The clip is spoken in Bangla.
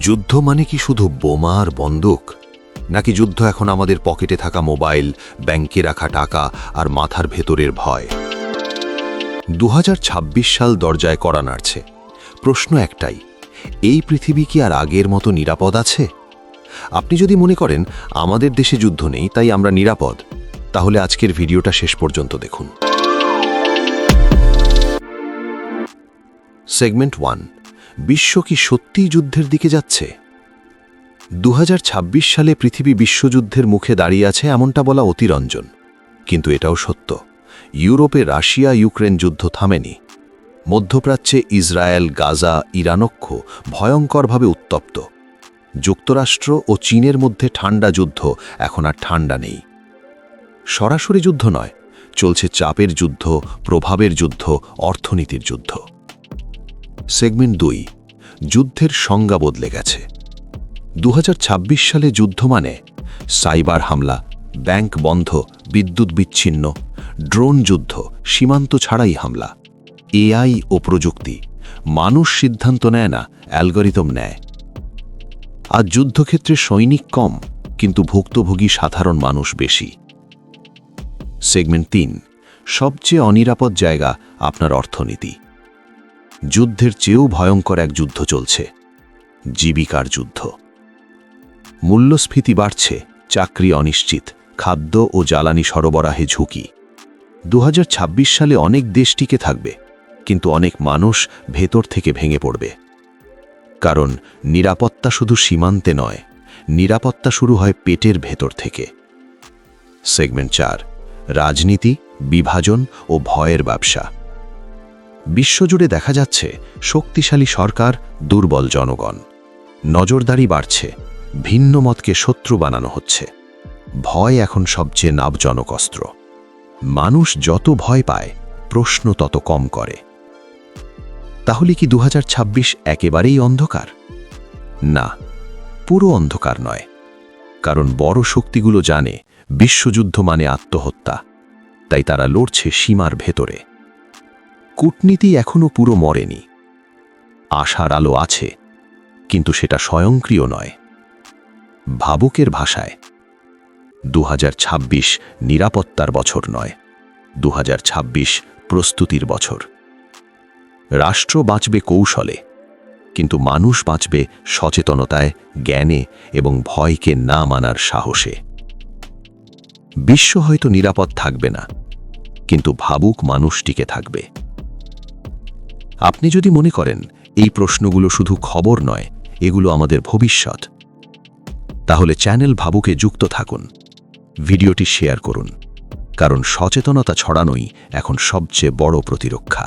যুদ্ধ মানে কি শুধু বোমা আর বন্দুক? নাকি যুদ্ধ এখন আমাদের পকেটে থাকা মোবাইল, ব্যাংকে রাখা টাকা আর মাথার ভেতরের ভয়? দু হাজার ছাব্বিশ সাল দরজায় করা নাড়ছে। প্রশ্ন একটাই, এই পৃথিবী কি আর আগের মতো নিরাপদ আছে? আপনি যদি মনে করেন, আমাদের দেশে যুদ্ধ নেই, তাই আমরা নিরাপদ। তাহলে আজকের ভিডিওটা শেষ পর্যন্ত দেখুন। সেগমেন্ট ওয়ান বিশ্ব কি সত্যিই যুদ্ধের দিকে যাচ্ছে? দু হাজার ছাব্বিশ সালে পৃথিবী বিশ্বযুদ্ধের মুখে দাঁড়িয়ে আছে এমনটা বলা অতিরঞ্জন। কিন্তু এটাও সত্য। ইউরোপে রাশিয়া ইউক্রেন যুদ্ধ থামেনি। মধ্যপ্রাচ্যে ইসরায়েল, গাজা ইরানক্ষ ভয়ঙ্করভাবে উত্তপ্ত। যুক্তরাষ্ট্র ও চীনের মধ্যে ঠান্ডা যুদ্ধ এখন আর ঠান্ডা নেই। সরাসরি যুদ্ধ নয়, চলছে চাপের যুদ্ধ, প্রভাবের যুদ্ধ, অর্থনীতির যুদ্ধ। সেগমেন্ট দুই, যুদ্ধের সংজ্ঞা বদলে গেছে। দু হাজার ছাব্বিশ সালে যুদ্ধ মানে সাইবার হামলা, ব্যাংক বন্ধ, বিদ্যুৎ বিচ্ছিন্ন, ড্রোন যুদ্ধ, সীমান্ত ছাড়াই হামলা। এআই ও প্রযুক্তি, মানুষ সিদ্ধান্ত নেয় না, অ্যালগরিদম নেয়। আজ যুদ্ধক্ষেত্রে সৈনিক কম, কিন্তু ভুক্তভোগী সাধারণ মানুষ বেশি। সেগমেন্ট তিন, সবচেয়ে অনিরাপদ জায়গা আপনার অর্থনীতি। যুদ্ধের চেয়েও ভয়ঙ্কর এক যুদ্ধ চলছে, জীবিকার যুদ্ধ। মূল্যস্ফীতি বাড়ছে, চাকরি অনিশ্চিত, খাদ্য ও জ্বালানি সরবরাহে ঝুঁকি। দু হাজার ছাব্বিশ সালে অনেক দেশ টিকে থাকবে, কিন্তু অনেক মানুষ ভেতর থেকে ভেঙে পড়বে। কারণ নিরাপত্তা শুধু সীমান্তে নয়, নিরাপত্তা শুরু হয় পেটের ভেতর থেকে। সেগমেন্ট চার, রাজনীতি, বিভাজন ও ভয়ের ব্যবসা। বিশ্বজুড়ে দেখা যাচ্ছে শক্তিশালী সরকার, দুর্বল জনগণ। নজরদারি বাড়ছে, ভিন্ন মতকে শত্রু বানানো হচ্ছে। ভয় এখন সবচেয়ে নাবজনক অস্ত্র। মানুষ যত ভয় পায়, প্রশ্ন তত কম করে। তাহলে কি দু হাজার ছাব্বিশ একেবারেই অন্ধকার? না, পুরো অন্ধকার নয়। কারণ বড় শক্তিগুলো জানে বিশ্বযুদ্ধ মানে আত্মহত্যা। তাই তারা লড়ছে সীমার ভেতরে। কূটনীতি এখনও পুরো মরেনি। আশার আলো আছে, কিন্তু সেটা স্বয়ংক্রিয় নয়। ভাবুকের ভাষায় দু নিরাপত্তার বছর নয় দু প্রস্তুতির বছর। রাষ্ট্র বাঁচবে কৌশলে, কিন্তু মানুষ বাঁচবে সচেতনতায়, জ্ঞানে এবং ভয়কে না মানার সাহসে। বিশ্ব হয়তো নিরাপদ থাকবে না, কিন্তু ভাবুক মানুষটিকে থাকবে। আপনি যদি মনে করেন এই প্রশ্নগুলো শুধু খবর নয়, এগুলো আমাদের ভবিষ্যৎ, তাহলে চ্যানেল ভাবুকে যুক্ত থাকুন, ভিডিওটি শেয়ার করুন, কারণ সচেতনতা ছড়ানোই এখন সবচেয়ে বড় প্রতিরক্ষা।